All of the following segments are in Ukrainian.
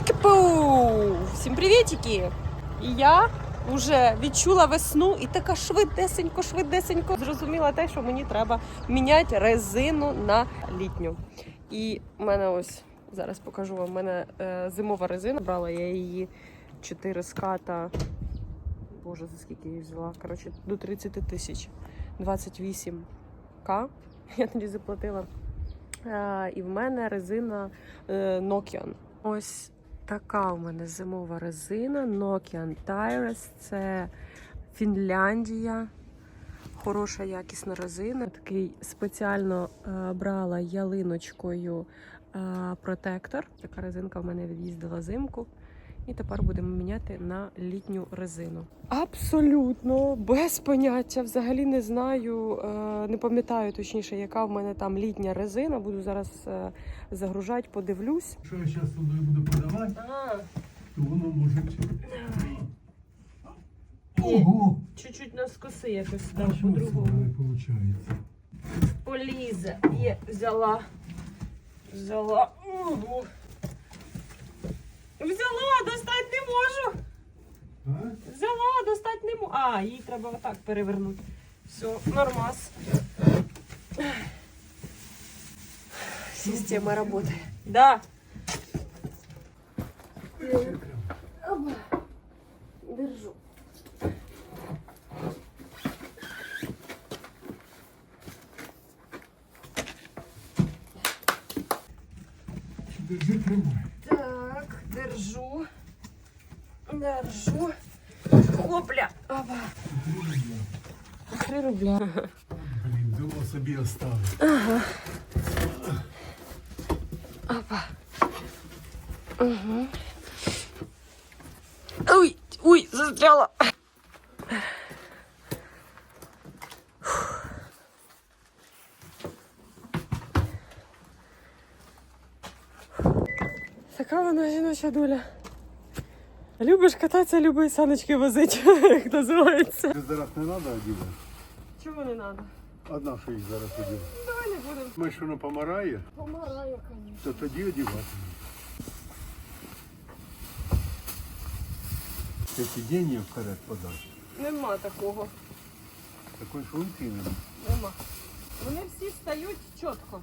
Чики-пу! Всім привітики! І я вже відчула весну і така швидесенько, швидесенько зрозуміла те, що мені треба міняти резину на літню. І в мене ось зараз покажу вам. У мене е, зимова резина. Брала я її 4 ската. Боже, за скільки я її взяла? Коротше, до 30 тисяч. 28к. Я тоді заплатила. Е, і в мене резина е, Nokian. Ось така у мене зимова резина Nokian Tires. Це Фінляндія. Хороша якісна резина. Такий спеціально е, брала ялиночкою е, протектор. Така резинка в мене від'їздила зимку. І тепер будемо міняти на літню резину. Абсолютно без поняття. Взагалі не знаю, е, не пам'ятаю точніше, яка в мене там літня резина. Буду зараз е, загружати, подивлюсь. Якщо я зараз туди буду подавати, то воно може Ого! Чуть-чуть на скоси якось що це не? Полізе. Є, взяла. Взяла. Ого. Взяла, достать не можу. Взяла, достать не можу. А, її треба отак перевернути. Все, нормас. Система работает. Да. Держу. Держи, тримай. Держу. Хопля. Опа. Три рубля. Блін, думав собі оставив. Опа. Угу. Ой, ой, застряла. Така вона жіноча доля. Любиш кататися, любиш саночки возити, як називається. Ти зараз не треба одягати? Чого не треба? Одна, що їх зараз одягати. Давай не будемо. Ми що воно помирає, Помирає, звісно. то тоді одягати. Це сидіння вперед подати. Нема такого. Такої функції немає. Нема. Вони всі стають чітко.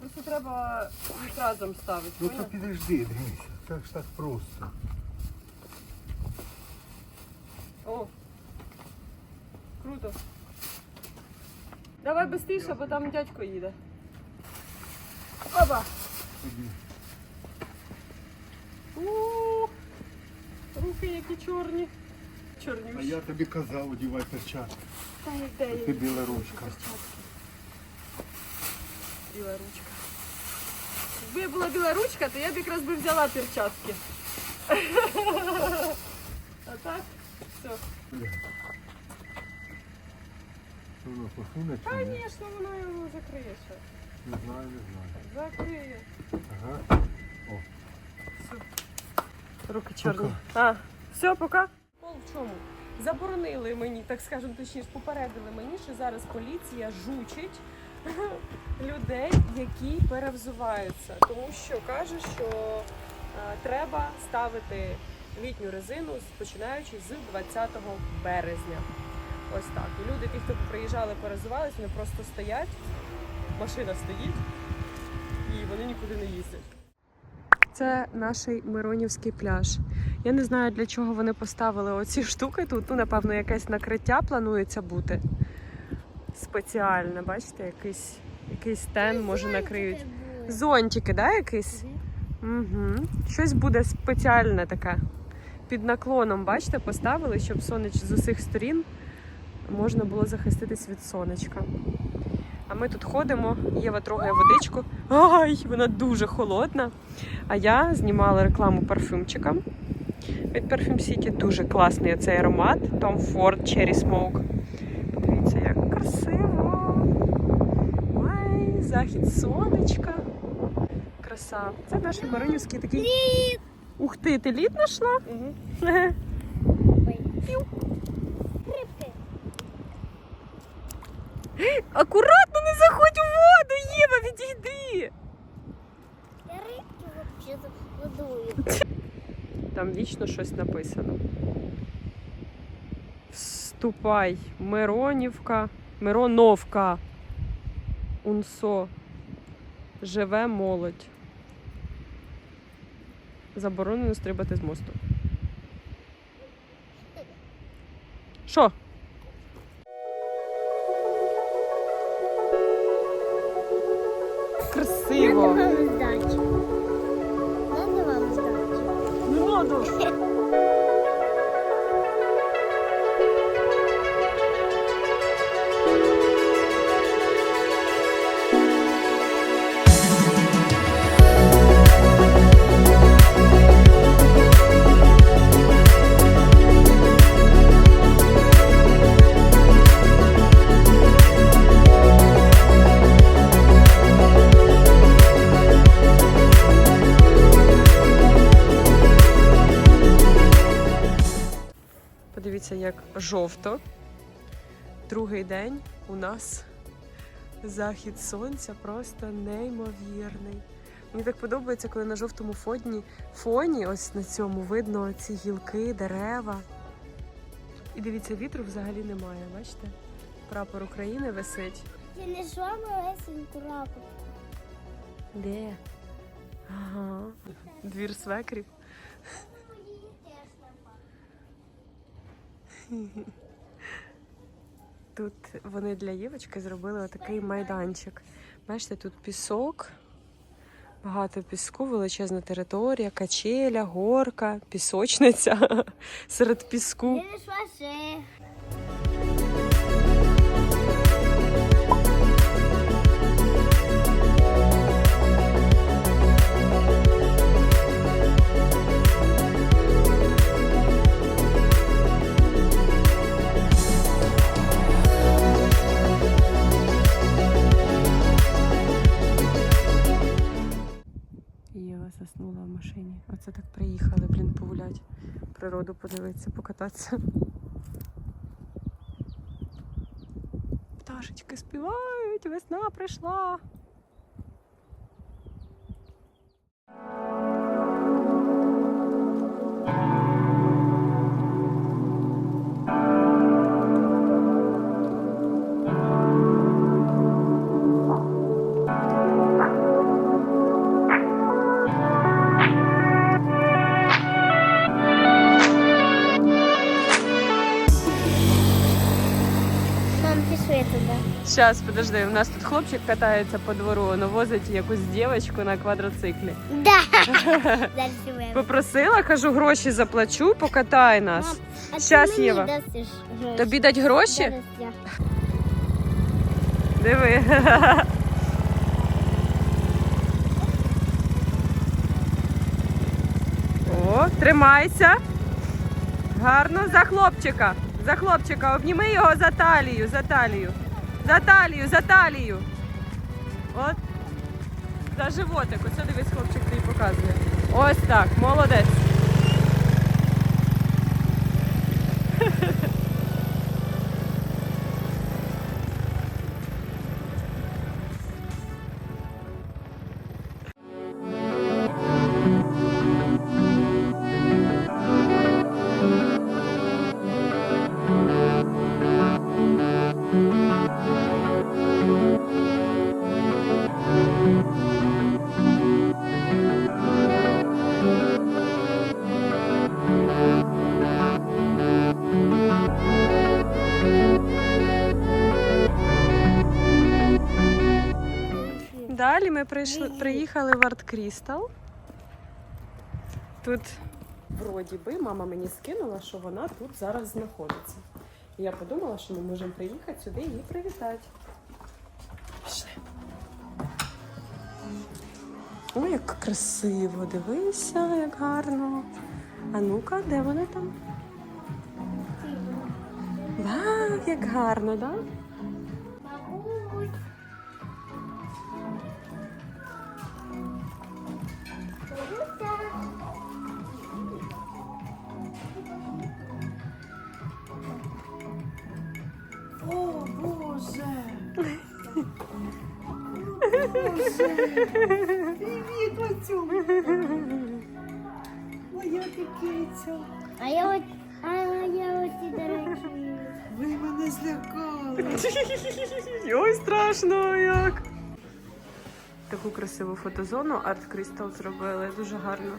Просто треба їх разом ставити. Ну то підожди, дивися. Так ж так просто. О. Круто. Давай швидше, бо там дядько їде. Опа! Тоді. У, Руки які чорні. А я тобі казав, одягай перчатки. Та йде Ти біла ручка. Біла ручка. Якби я була біла ручка, то я б якраз би взяла перчатки. А так? Все. Що Воно посуне чи ні? Звісно, воно його закриє ще. Не знаю, не знаю. Закриє. Ага. Руки чорні. А, все, пока. Пол в чому? Заборонили мені, так скажемо, точніше, попередили мені, що зараз поліція жучить людей, які перевзуваються. Тому що каже, що е, треба ставити літню резину починаючи з 20 березня. Ось так. І люди, ті, хто приїжджали, перевзувалися, вони просто стоять, машина стоїть, і вони нікуди не їздять. Це наш Миронівський пляж. Я не знаю, для чого вони поставили оці штуки тут. Ну, напевно, якесь накриття планується бути. Спеціальне, бачите, якийсь, якийсь стен може накриють. Зонтики, да, якийсь? Угу. Щось буде спеціальне таке. Під наклоном, бачите, поставили, щоб сонеч з усіх сторін можна було захиститись від сонечка. А ми тут ходимо, Єва трогає водичку. Ай, вона дуже холодна. А я знімала рекламу парфюмчика від Perfume City. Дуже класний оцей аромат. Tom Ford Cherry Smoke. Подивіться, як красиво. Ай, захід сонечка. Краса. Це наш Маринівський такий. Ух ти, ти лід знайшла? Угу. Акуратно не заходь у воду, Єва, відійди. Я вообще щось. Там вічно щось написано. Вступай, Миронівка, Мироновка. Унсо. Живе молодь. Заборонено стрибати з мосту. Що? Жовто. Другий день у нас захід сонця просто неймовірний. Мені так подобається, коли на жовтому фоні, фоні ось на цьому видно ці гілки, дерева. І дивіться, вітру взагалі немає, бачите? Прапор України висить. Я не йшла малесеньку раку. Де? Ага. Двір свекрів. Тут вони для Євочки зробили отакий майданчик. Бачите, тут пісок, багато піску, величезна територія, качеля, горка, пісочниця серед піску. Єва заснула в машині. Оце так приїхали, блін, погулять, природу подивитися, покататися. Пташечки співають, весна прийшла. Зараз, подожди, у нас тут хлопчик катається по двору, но возить якусь дівчинку на квадроциклі. Да. Попросила, кажу, гроші заплачу, покатай нас. Мам, Щас, Єва. гроші? Тобі дать гроші? Диви. О, тримайся. Гарно за хлопчика. За хлопчика. Обніми його за талію, за талію. За талію, за талію. От. За животик. Оце дивись, хлопчик тобі показує. Ось так, молодець. прийшли, приїхали в Арт Крістал. Тут вроді би мама мені скинула, що вона тут зараз знаходиться. І я подумала, що ми можемо приїхати сюди і її привітати. Пішли. Ой, як красиво, дивися, як гарно. А ну-ка, де вони там? Вау, як гарно, так? Да? Моя киця. А я от, а я от і дорогі. Ви мене злякали. Ой, страшно як. Таку красиву фотозону Art Crystal зробили. Дуже гарно.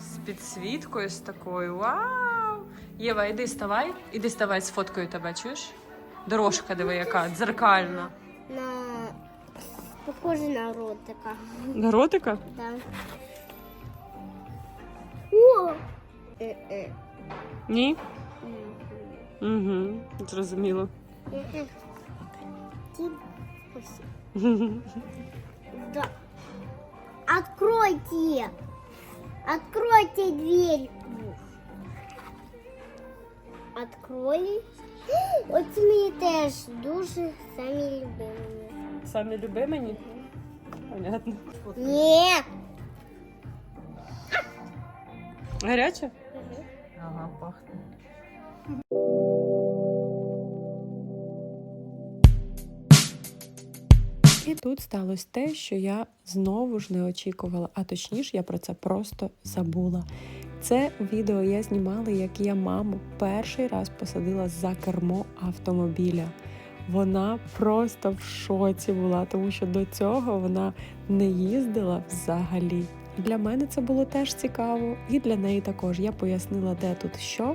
З підсвіткою з такою. Вау! Єва, іди ставай. Іди ставай з фоткою тебе, чуєш? Дорожка, диви, яка дзеркальна. На... Похоже на ротика. Ротика? Да. О! Е-е. Ні? Мгм. Угу, зрозуміло. Е-е. Ті- ось. Да. Откройте! Откройте дверь! Открой. Оці мені теж дуже самі любимі. Самі любимені? Понятно. Ні. Гаряче? Ага, пахне. І тут сталося те, що я знову ж не очікувала, а точніше, я про це просто забула. Це відео я знімала, як я маму перший раз посадила за кермо автомобіля. Вона просто в шоці була, тому що до цього вона не їздила взагалі. Для мене це було теж цікаво, і для неї також. Я пояснила, де тут що,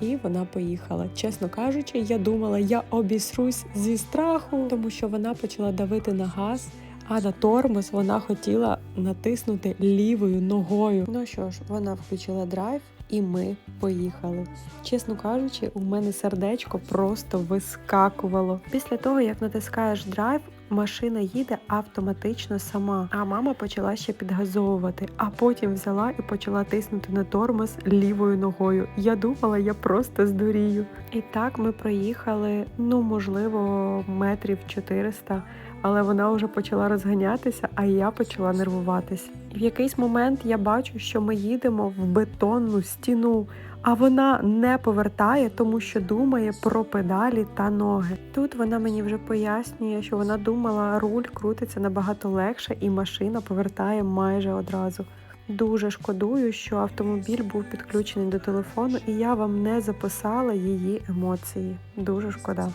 і вона поїхала. Чесно кажучи, я думала, я обісрусь зі страху, тому що вона почала давити на газ. А на тормоз вона хотіла натиснути лівою ногою. Ну що ж, вона включила драйв, і ми поїхали. Чесно кажучи, у мене сердечко просто вискакувало. Після того, як натискаєш драйв, машина їде автоматично сама. А мама почала ще підгазовувати, а потім взяла і почала тиснути на тормоз лівою ногою. Я думала, я просто здурію. І так ми проїхали, ну можливо, метрів 400 але вона вже почала розганятися, а я почала нервуватись. І в якийсь момент я бачу, що ми їдемо в бетонну стіну, а вона не повертає, тому що думає про педалі та ноги. Тут вона мені вже пояснює, що вона думала, руль крутиться набагато легше, і машина повертає майже одразу. Дуже шкодую, що автомобіль був підключений до телефону, і я вам не записала її емоції. Дуже шкода.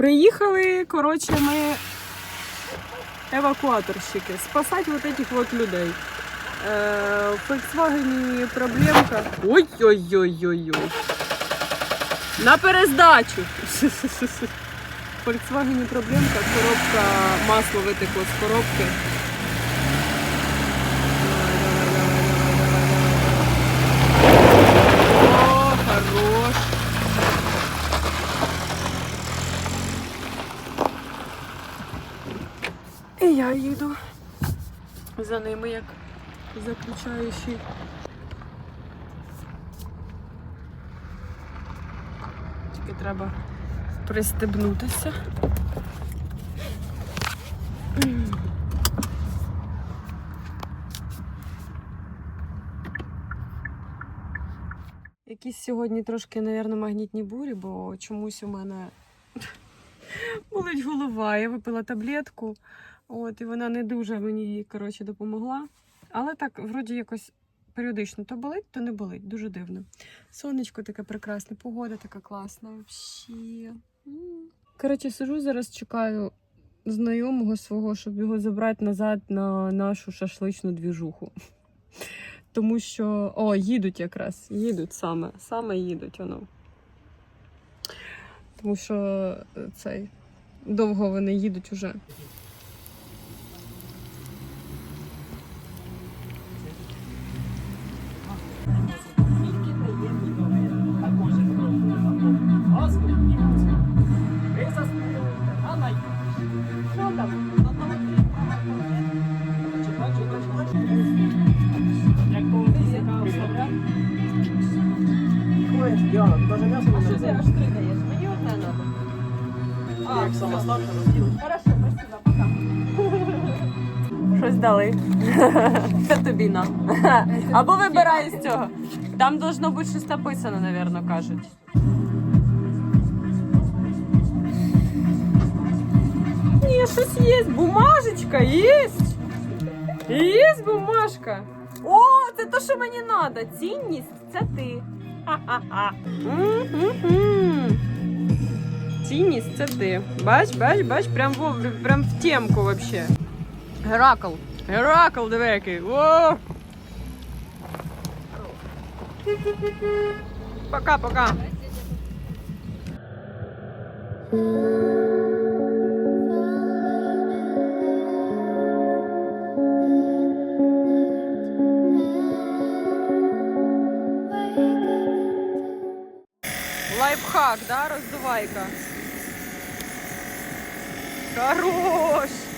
Приїхали, коротше, ми евакуаторщики, спасати вот этих вот людей. Е, в Volkswagen проблемка. Ой-ой-ой-ой-ой. На перездачу. В Volkswagen проблемка, коробка, масло витекло з коробки. Давай, давай, давай, давай, давай. О, хорош. І я їду за ними як заключаючий. Тільки треба пристебнутися. Якісь сьогодні трошки, мабуть, магнітні бурі, бо чомусь у мене болить голова. Я випила таблетку. От, і вона не дуже мені коротше, допомогла. Але так, вроді якось періодично то болить, то не болить. Дуже дивно. Сонечко таке прекрасне, погода така класна. Вообще. Коротше, сижу зараз, чекаю знайомого свого, щоб його забрати назад на нашу шашличну двіжуху. Тому що. О, їдуть якраз. Їдуть саме. Саме їдуть воно. Тому що е, цей. Довго вони їдуть уже. Щось дали. Це тобі на. Або вибирай з цього. Там должно бути щось написано, напевно, кажуть. Ні, щось є. Бумажечка є. Є бумажка. О, це то, що мені треба. Цінність це ти. Ха-ха-ха. Цінність це ти. Бач, бач, бач, прям, в, прям в темку вообще. Геракл. Геракл, диви який. Пока-пока. Лайфхак, да, роздувайка. Хорош!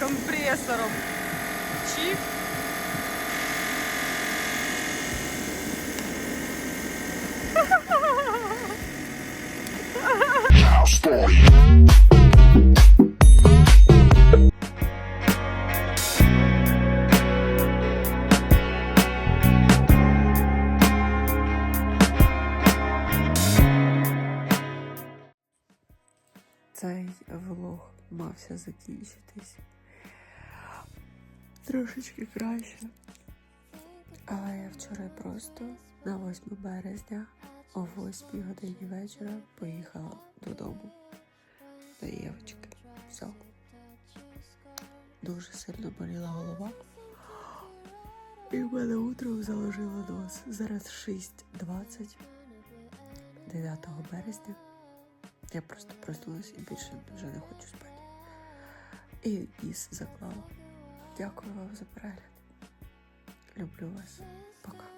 Компресором. Чик. Цей вчора просто на 8 березня о 8 годині вечора поїхала додому до Євочки. Все. Дуже сильно боліла голова. І в мене утром заложило нос. Зараз 6.20 9 березня. Я просто проснулася і більше вже не хочу спати. І ніс заклала. Дякую вам за перегляд. Люблю вас. Пока.